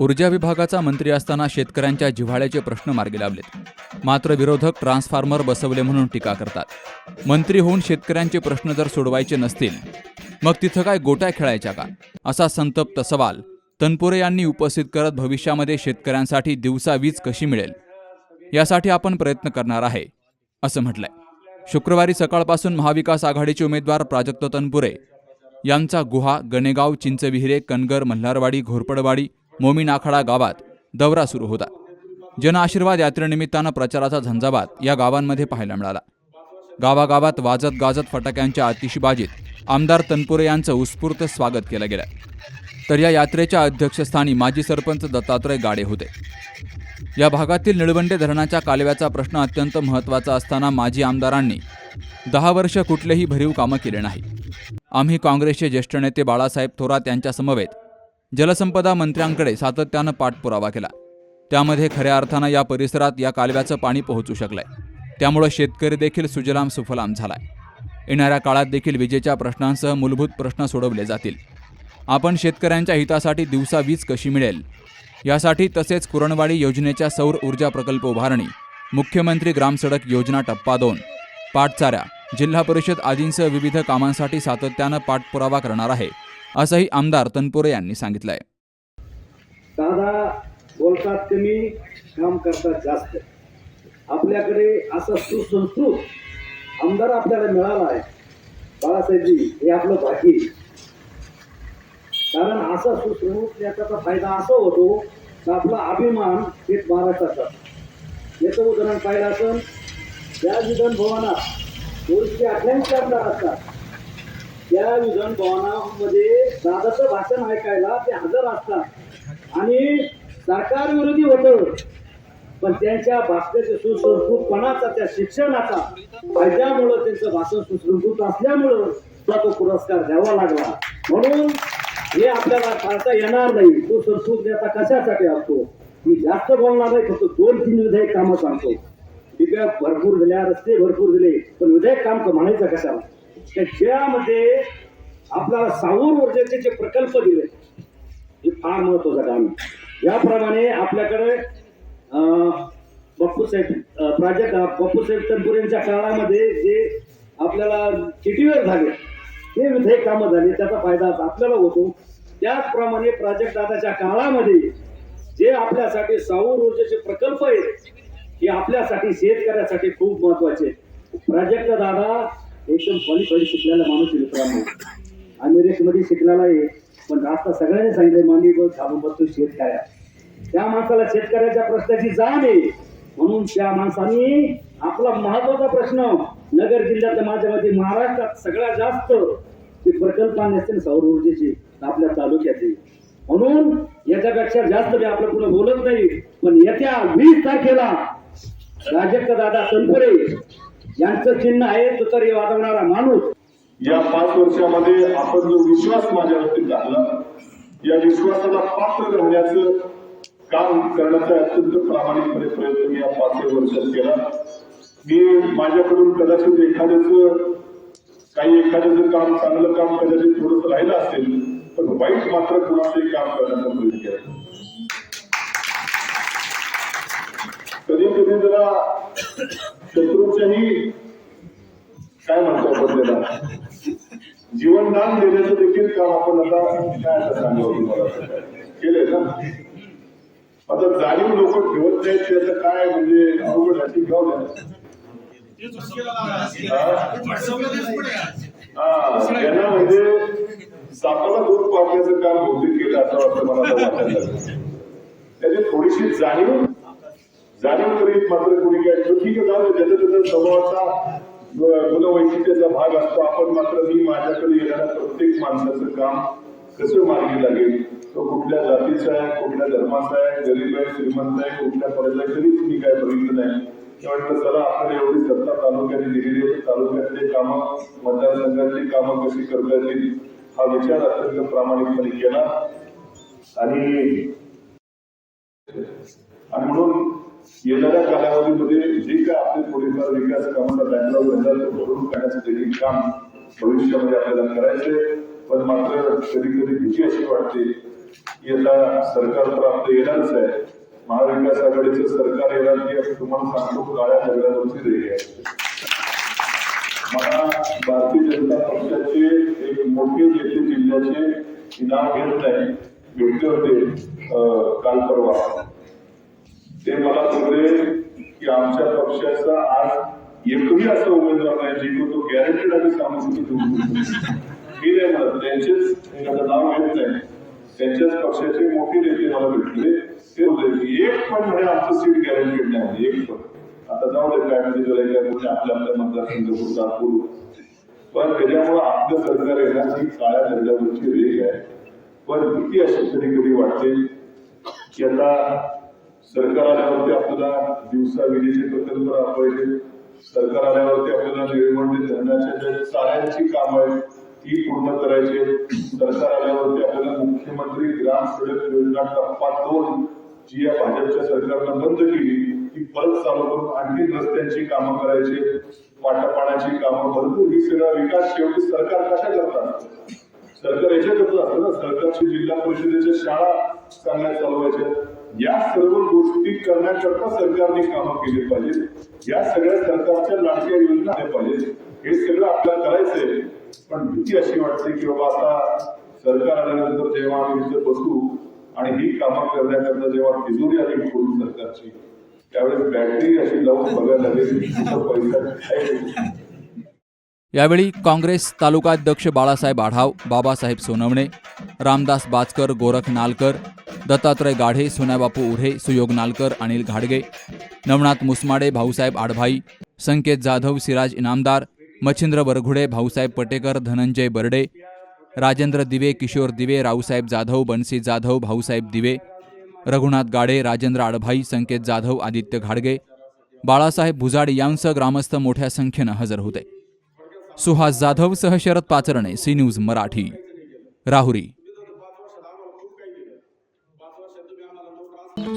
ऊर्जा विभागाचा मंत्री असताना शेतकऱ्यांच्या जिव्हाळ्याचे प्रश्न मार्गी लावलेत मात्र विरोधक ट्रान्सफॉर्मर बसवले म्हणून टीका करतात. मंत्री होऊन शेतकऱ्यांचे प्रश्न जर सोडवायचे नसतील मग तिथं काय गोट्या खेळायच्या का? असा संतप्त सवाल तनपुरे यांनी उपस्थित करत भविष्यामध्ये शेतकऱ्यांसाठी दिवसा वीज कशी मिळेल? यासाठी आपण प्रयत्न करणार आहे असं म्हटलंय. शुक्रवारी सकाळपासून महाविकास आघाडीचे उमेदवार प्राजक्त तनपुरे यांचा गुहा गणेगाव चिंचविहिरे कनगर मल्हारवाडी घोरपडवाडी मोमीन आखाडा गावात दौरा सुरू होता. जनआशीर्वाद यात्रेनिमित्तानं प्रचाराचा झंझावात या गावांमध्ये पाहायला मिळाला. गावागावात वाजत गाजत फटाक्यांच्या आतिषबाजीत आमदार तनपुरे यांचं उत्स्फूर्त स्वागत केलं गेलं. तर या यात्रेच्या अध्यक्षस्थानी माजी सरपंच दत्तात्रय गाडे होते. या भागातील निळवंडे धरणाच्या कालव्याचा प्रश्न अत्यंत महत्त्वाचा असताना माजी आमदारांनी दहा वर्ष कुठलेही भरीव कामं केले नाही. आम्ही काँग्रेसचे ज्येष्ठ नेते बाळासाहेब थोरात यांच्यासमवेत जलसंपदा मंत्र्यांकडे सातत्यानं पाठपुरावा केला. त्यामध्ये खऱ्या अर्थानं या परिसरात या कालव्याचं पाणी पोहोचू शकलंय. त्यामुळं शेतकरी देखील सुजलाम सुफलाम झालाय. येणाऱ्या काळात देखील विजेच्या प्रश्नांसह मूलभूत प्रश्न सोडवले जातील. आपण शेतकऱ्यांच्या हितासाठी दिवसा वीज कशी मिळेल? यासाठी तसेच कुरणवाडी योजनेच्या सौर ऊर्जा प्रकल्प उभारणी मुख्यमंत्री ग्रामसडक योजना टप्पा दोन पाटचाऱ्या जिल्हा परिषद आदींसह विविध कामांसाठी सातत्यानं पाठपुरावा करणार आहे. असंही आमदार तनपुरे यांनी सांगितलंय. दादा बोलतात कमी काम करतात जास्त. आपल्याकडे असा सुसंस्कृत आमदार आपल्याला मिळाला आहे. बाळासाहेबजी हे आपलं भाग्य कारण असा सुसंस्कृत याचा फायदा असा होतो की आपला अभिमान हेच महाराष्ट्राचा याचं उदाहरण पाहिलं असेल त्या विधानभवनात पोलीसचे अठ्ठ्याऐंशी आमदार असतात. त्या विधान भवनामध्ये दादाचं भाषण ऐकायला ते हजर असतात. आणि सरकार विरोधी होतं. पण त्यांच्या भाषेचे सुसंस्कृतपणाचा त्या शिक्षणाचा फायद्यामुळं त्यांचं भाषण सुसंस्कृत असल्यामुळं तुला तो पुरस्कार द्यावा लागला. म्हणून हे आपल्याला सांगता येणार नाही. तो संस्कृत नेता कशासाठी असतो? मी जास्त बोलणार नाही फक्त दोन तीन विधायक कामं सांगतो. विधेयक भरपूर दिल्या रस्ते भरपूर दिले पण विधायक काम तर म्हणायचं कशाला? त्या खेळामध्ये आपल्याला साऊर ऊर्जेचे जे प्रकल्प दिले हे फार महत्वाचं काम याप्रमाणे आपल्याकडे अं, बापूसाहेब अं, प्राजक्त बापूसाहेब तनपुरेंच्या काळामध्ये जे आपल्याला चिटीवर झाले हे विधेयक कामं झाले त्याचा फायदा आपल्याला होतो. त्याचप्रमाणे प्राजक्त दादाच्या काळामध्ये जे आपल्यासाठी सौर ऊर्जेचे प्रकल्प आहेत हे आपल्यासाठी शेतकऱ्यासाठी खूप महत्त्वाचे प्राजक्त दादा एकदम क्वालिफाईड शिकलेला माणूस आहे मित्रांनो. अमेरिकेमध्ये शिकलेला आहे पण आता सगळ्यांनी सांगितलं मांडी बस झाडून बसतो शेतकऱ्या. त्या माणसाला शेतकऱ्याच्या प्रश्नाची जाण आहे. म्हणून त्या माणसाने आपला महत्त्वाचा प्रश्न नगर जिल्ह्यात माझ्या मते महाराष्ट्रात सगळ्यात जास्त ते प्रकल्पाने असतील सौर ऊर्जेचे आपल्या तालुक्याचे म्हणून याच्यापेक्षा जास्त मी आपलं पुढे बोलत नाही पण येत्या वीस तारखेला राजक्क दादा तनपुरे यांचं चिन्ह आहे तुतारी वाजवणारा माणूस. या पाच वर्षामध्ये आपण जो विश्वास माझ्यावरती झाला या विश्वासाला पात्र करण्याचं काम करण्याचा अत्यंत प्रामाणिकपणे प्रयत्न मी या पाच वर्षात केला. मी माझ्याकडून कदाचित एखाद्याच काही एखाद्याचं काम चांगलं काम कदाचित थोडंसं राहिलं असेल पण वाईट मात्र कुणाचंही काम करण्याचा प्रयत्न केला. कधी कधी जरा शत्रूच्याही काय म्हणतो आपण जीवनदान देण्याचं देखील काम आपण आता काय आता सांगावं केलंय ना? आता जाणीव लोक ठेवत नाहीत त्याचं काय म्हणजे अवघड आहे घ्यावं हा. यांना म्हणजे सापाला दूध पाजण्याचं काम बहुतेक केलं असं वाटतं मला. त्याची थोडीशी जाणीव जाणीव करीत मात्र कोणी काय ठीक आहे त्याचा स्वभावाचा अं, गुणवैशिष्ट्याचा भाग असतो आपण मात्र मी माझ्याकडे येणाऱ्या प्रत्येक माणसाचं काम कसं मार्गी लागेल? तो कुठल्या जातीचा आहे कुठल्या धर्माचा आहे गरीब आहे श्रीमंत आहे कुठल्या पदाचा आहे कधीच मी काय बघितलं नाही. म्हटलं चला आपण एवढी सत्ता तालुक्याने दिलेली आहे तालुक्यातले कामं मतदारसंघातली कामं कशी करता येतील? हा विचार अत्यंत प्रामाणिकपणे केला. आणि आणि म्हणून येणाऱ्या कालावधीमध्ये जे काय आपले थोडेफार विकास कामांना बँगलोर राहिला तो भरून काढण्याचं देखील काम भविष्यामध्ये आपल्याला करायचंय पण मात्र कधी कधी भीती अशी वाटते की आता सरकार तर आपलं येणारच आहे. महाविकास आघाडीचं सरकार येणार की तुम्हाला सांगतो काळ्या दगडावरची रेग आहे. मला भारतीय जनता पक्षाचे एक मोठे नेते जिल्ह्याचे इनाम घेत नाही. भेटले होते काल परवा. ते मला बोलले की आमच्या पक्षाचा आज एकही असा उमेदवार नाही जिंकू तो गॅरंटीड आम्ही सांगू शकतो मी नाही म्हणत त्यांचेच मी नाव घेत नाही. त्यांच्याच पक्षाचे मोठे नेते मला भेटले. ते बोलले की एक पण म्हणे आमचं सीट गॅरंटीड नाही. एक पण. आता जाऊ दे काय म्हणजे जरा काय म्हणजे आपल्या आपल्या मतदारसंघ पुरता बोलू पण त्याच्यामुळे आपलं सरकार येणार ही काळ्या दर्जावरची रेग आहे. पण भीती अशी कधी कधी वाटते की आता सरकार आल्यावरती आपल्याला दिवसा विजेचे प्रकल्प राबवायचे सरकार आल्यावरती आपल्याला निर्मंडी धरणाच्या ज्या चाऱ्यांची काम आहेत ती पूर्ण करायची. सरकार आल्यावरती आपल्याला मुख्यमंत्री ग्राम सडक योजना टप्पा दोन जी या भाजपच्या सरकारनं बंद केली ती परत चालू करून आणखी रस्त्यांची कामं करायची. आहेत. कामं भरपूर. ही सगळा विकास शेवटी सरकार कशा करतात? सरकार याच्या करत असतं ना. सरकारची जिल्हा परिषदेच्या शाळा चांगल्या चालवायच्या. या सर्व गोष्टी करण्याकरता सरकारने कामं केली पाहिजेत. या सगळ्या सरकारच्या लाडक्या योजना आल्या पाहिजेत. हे सगळं आपल्याला करायचंय. पण भीती अशी वाटते की बाबा आता सरकार आल्यानंतर जेव्हा आम्ही इथे बसू आणि ही कामं करण्याकरता जेव्हा तिजोरी आली खोलू सरकारची त्यावेळेस बॅटरी अशी लावून बघायला लागेल. पैसा यावेळी काँग्रेस तालुकाध्यक्ष बाळासाहेब आढाव बाबासाहेब सोनवणे रामदास बाचकर गोरख नालकर दत्तात्रय गाढे सोन्याबापू उढे सुयोग नालकर अनिल घाडगे नवनाथ मुसमाडे भाऊसाहेब आडभाई संकेत जाधव सिराज इनामदार मच्छिंद्र बरघुडे भाऊसाहेब पटेकर धनंजय बर्डे राजेंद्र दिवे किशोर दिवे रावसाहेब जाधव बनसी जाधव भाऊसाहेब दिवे रघुनाथ गाडे राजेंद्र आडभाई संकेत जाधव आदित्य घाडगे बाळासाहेब भुजाड यांसह ग्रामस्थ मोठ्या संख्येनं हजर होते. सुहास जाधव सह शरद पाचरणे सी न्यूज मराठी राहुरी.